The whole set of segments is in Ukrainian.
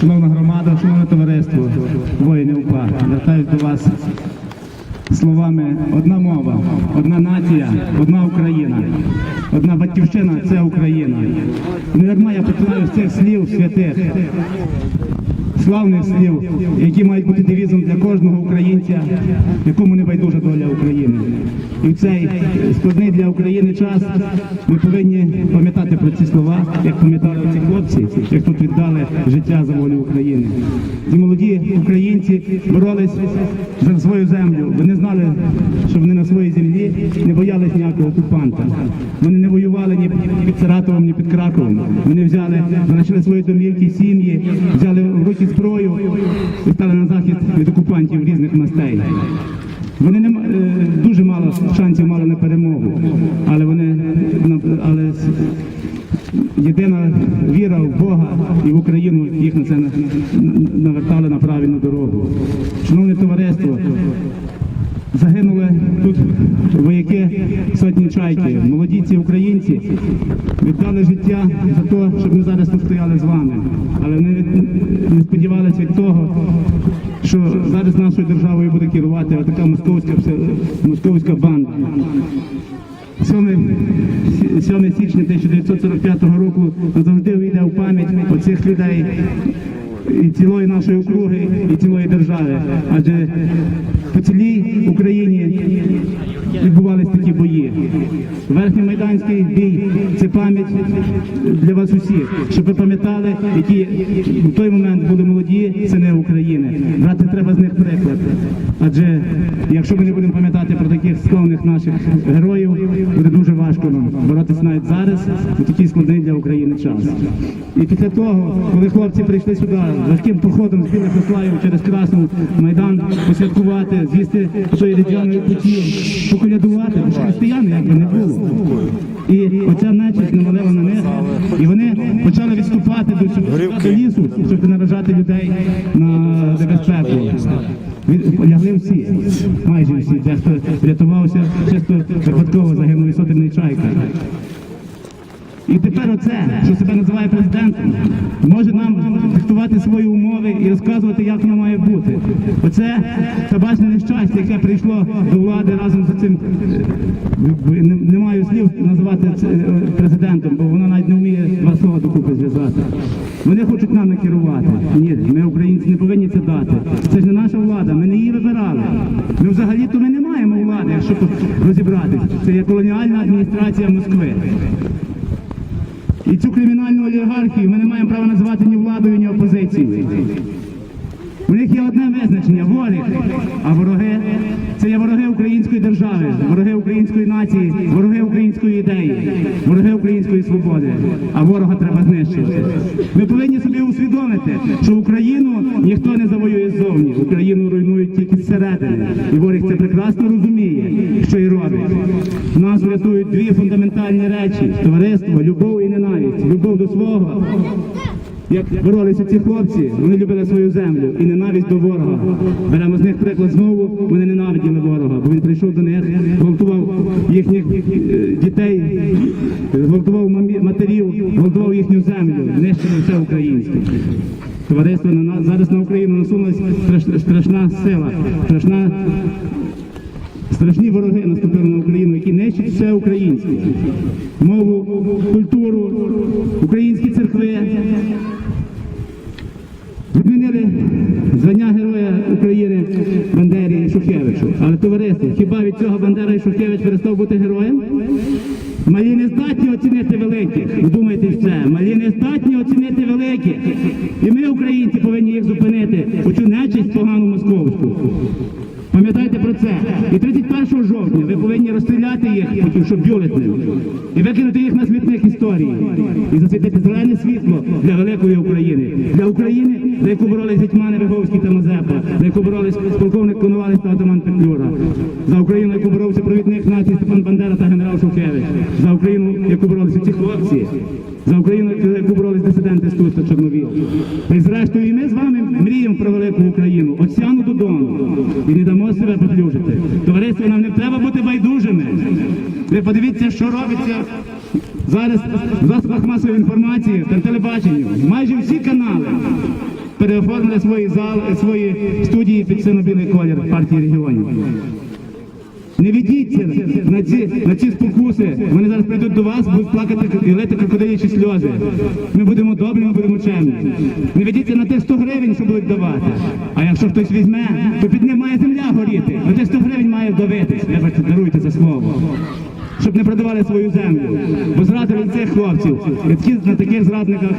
Шановна громада, шановне товариство, воїни УПА, звертаюсь до вас словами одна мова, одна нація, одна Україна, одна батьківщина це Україна. І не дарма я починаю з цих слів святих, славних слів, які мають бути девізом для кожного українця, якому не байдужа доля України. І в цей складний для України час ми повинні пам'ятати про ці слова, як пам'ятали ці хлопці, як тут віддали життя за волю України. Ці боролись за свою землю. Вони знали, що вони на своїй землі не боялись ніякого окупанта. Вони не воювали ні під Саратовом, ні під Краковом. Вони взяли, залишили свої домівки, сім'ї, взяли в руки зброю і стали на захист від окупантів різних мастей. Вони не е, дуже мало шансів мали на перемогу, але вони але єдина віра в Бога і в Україну їх на це дорогу. Шановне товариство, Загинули тут вояки сотні чайки, молоді ці українці віддали життя за те, щоб ми зараз тут стояли з вами. Але від- не сподівалися від того, що зараз нашою державою буде керувати така московська московська банда. 7, 7 січня 1945 року назавжди війде в пам'ять оцих людей і цілої нашої округи, і цілої держави. Адже по цілій Україні відбувалися такі бої. Верхній майданський бій це пам'ять для вас усіх, щоб ви пам'ятали, які в той момент були молоді сини України. Брати треба з них приклад. Адже якщо ми не будемо пам'ятати про таких славних наших героїв, буде дуже важко нам боротися навіть зараз у такий складний для України час. І після того, коли хлопці прийшли сюди легким походом з білих ослаїв через Красну Майдан посвяткувати, з'їсти тої різдвяної путі, поколядувати, бо ж християни якби не було. І оця нечисть намалила на них, і вони почали відступати до, лісу, щоб наражати людей на небезпеку. Лягли всі, майже всі, дехто рятувався, чисто випадково загинули сотенний чайка. І тепер оце, що себе називає президентом, може нам диктувати свої умови і розказувати, як воно має бути. Оце табачне нещастя, яке прийшло до влади разом з цим. Не, не маю слів називати е, президентом, бо воно навіть не вміє два слова докупи зв'язати. Вони хочуть нами керувати. Ні, ми українці не повинні це дати. Це ж не наша влада, ми не її вибирали. Ми взагалі-то ми не маємо влади, якщо тут розібратись. Це є колоніальна адміністрація Москви. І цю кримінальну олігархію ми не маємо права називати ні владою, ні опозицією. У них є одне визначення ворог, а вороги це є вороги української держави, вороги української нації, вороги української ідеї, вороги української свободи. А ворога треба знищити. Ми повинні собі усвідомити, що Україну ніхто не завоює ззовні. Україну руйнують тільки зсередини. І ворог це прекрасно розуміє, що і робить. Нас врятують дві фундаментальні речі: товариство, любов і ненависть. Любов до свого як боролися ці хлопці, вони любили свою землю і ненависть до ворога. Беремо з них приклад знову, вони ненавиділи ворога, бо він прийшов до них, гвалтував їхніх е, дітей, гвалтував матерів, гвалтував їхню землю, нищили все українське. Товариство на нас зараз на Україну насунулася страшна, страшна сила, страшна. Страшні вороги наступили на Україну, які нищать все українське. Мову, культуру, українські церкви, Відмінили звання Героя України Бандері і Шухевичу. Але товариство, хіба від цього Бандера перестав бути героєм? Малі не здатні оцінити великих. Ви думаєте це? Малі не здатні оцінити великих. І ми, українці, повинні їх зупинити. Оцю нечисть погану московську. Пам'ятайте про це. І 31 жовтня ви повинні розстріляти їх, щоб бюлетнем, і викинути їх на смітник історії. І засвітити світло для великої України. Для України, за яку боролись гетьмани Виговський та Мазепа, за яку боролись полковник Коновалець та Атаман Петлюра, за Україну, яку боровся провідник нації Степан Бандера та генерал Шухевич, за Україну, яку боролися ці хлопці, за Україну, яку боролись дисиденти з Туз та Чорновіл. Й зрештою, і ми з вами мріємо про велику Україну. От додому і не дамо себе поплюжити. Товариство, нам не треба бути байдужими. Ви подивіться, що робиться Зараз в засобах масової інформації та телебаченню майже всі канали переоформили свої зали, свої студії під синьо-білий колір партії регіонів. Не ведіться на ці, на ці спокуси. Вони зараз прийдуть до вас, будуть плакати і лити крокодилячі сльози. Ми будемо добрі, ми будемо чемні. Не ведіться на тих 100 гривень, що будуть давати. А якщо хтось візьме, то під ним має земля горіти. На тих 100 гривень має вдавитись. Вибачте, даруйте за слово. Щоб не продавали свою землю. Бо зрадили цих хлопців. На таких зрадниках,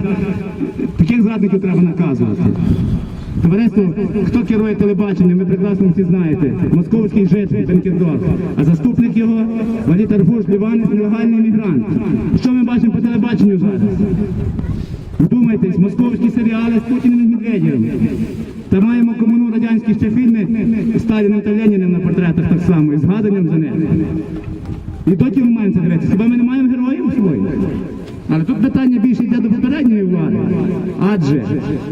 таких зрадників треба наказувати. Товариство, хто керує телебаченням, ви прекрасно всі знаєте. Московський житель Бенкендорф, а заступник його Валій Тарфуш, Ліванець, нелегальний мігрант. Що ми бачимо по телебаченню зараз? Вдумайтесь, московські серіали з Путіним і Медведєвим. Та маємо комуну радянські ще фільми з Сталіним та Леніним на портретах так само, і згаданням за ними. І доки ми маємо це дивитися? Хіба ми не маємо героїв своїх? Але тут питання більше йде до попередньої влади. Адже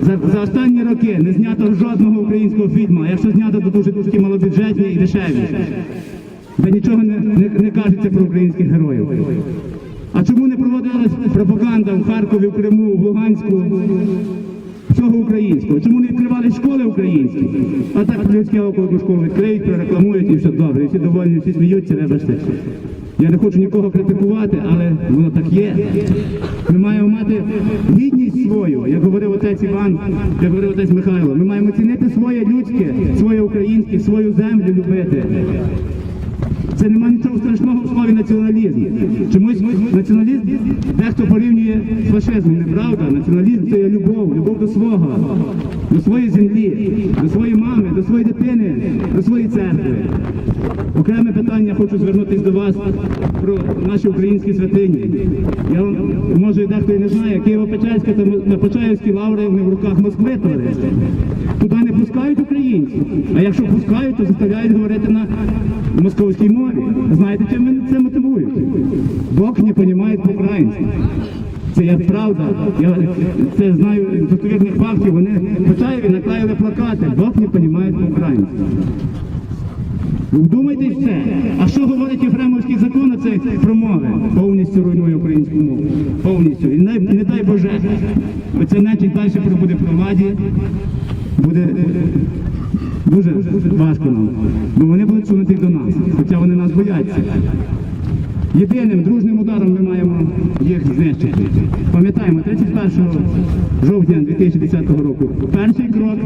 за, за останні роки не знято жодного українського фільму, а якщо знято, то дуже дуже малобюджетні і дешеві. Де нічого не, не, не кажеться про українських героїв. А чому не проводилась пропаганда в Харкові, в Криму, в Луганську? Всього українського. Чому не відкривали школи українські? А так людське око школу відкриють, прорекламують і все добре. І всі довольні, всі сміються, вибачте. Я не хочу нікого критикувати, але воно так є. Ми маємо мати гідність свою, як говорив отець Іван, як говорив отець Михайло. Ми маємо цінити своє людське, своє українське, свою землю любити. Це нема нічого страшного в слові націоналізм. Чомусь націоналізм дехто порівнює з фашизмом. Неправда. Націоналізм це є любов, любов до свого, до своєї землі, до своєї мами, до своєї дитини, до своєї церкви. Окреме питання хочу звернутися до вас про наші українські святині. Я вам, може дехто і не знає, Києво-Печерська та Почаївські лаври в руках Москви товариство. Туди не пускають українців. А якщо пускають, то заставляють говорити на московській мові. Знаєте, чим вони це мотивують? Бог не розуміє по-українськи. Це є правда. Я це знаю достовірних фактів. Вони Почаєві наклеїли плакати. Бог не розуміє по-українськи. Вдумайтесь це. А що говорить Єфремовський закон на цей промови? Повністю руйнує українську мову. Повністю. І не, не дай Боже, оця нечість далі буде при владі. Буде дуже важко нам. Бо вони будуть сунути до нас бояться. Єдиним дружним ударом ми маємо їх знищити. Пам'ятаємо, 31 жовтня 2010 року перший крок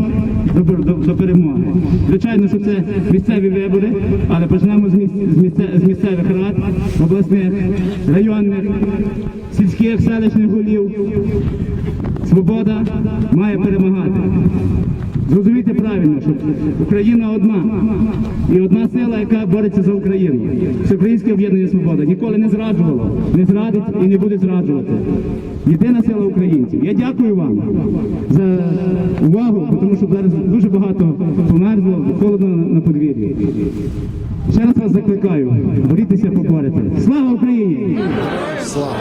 до, до, до перемоги. Звичайно, що це місцеві вибори, але почнемо з, місць, з, місце, з місцевих рад, обласних, районних, сільських, селищних голів. Свобода має перемагати. Зрозумійте правильно, що Україна одна. І одна сила, яка бореться за Україну. Всеукраїнське об'єднання свобода ніколи не зраджувало, не зрадить і не буде зраджувати. Єдина сила українців. Я дякую вам за увагу, тому що зараз дуже багато померзло, холодно на подвір'ї. Ще раз вас закликаю, борітеся поборете. Слава Україні! Слава!